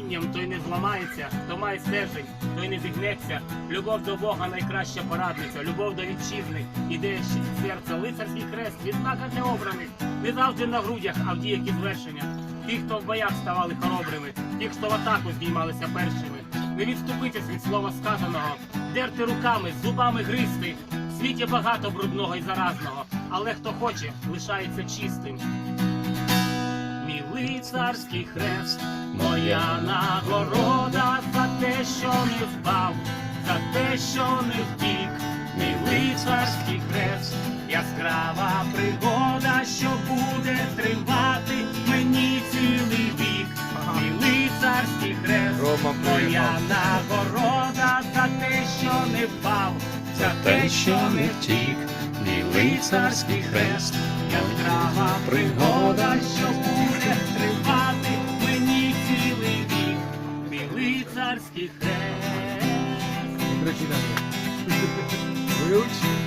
камінням, той не зламається, хто має стержень, той не зігнеться. Любов до Бога найкраща порадниця, любов до вітчизни, ідея серця, лицарський хрест, відзнака для обраних, не завжди на грудях, а в діях і звершення. Ті, хто в боях ставали хоробрими, ті, хто в атаку здіймалися першими. Не відступитись від слова сказаного, дерти руками, зубами гристи. В світі багато брудного і заразного, але хто хоче, лишається чистим. Мій лицарський хрест, моя нагорода за те, що не впав, за те, що не втік. Мій лицарський хрест, яскрава пригода, що буде тривати мені цілий вік. Мій лицарський хрест, моя нагорода за те, що не впав, за те, що не втік. Мій лицарський хрест, яскрава пригода, лицарський хрест. Вивчи.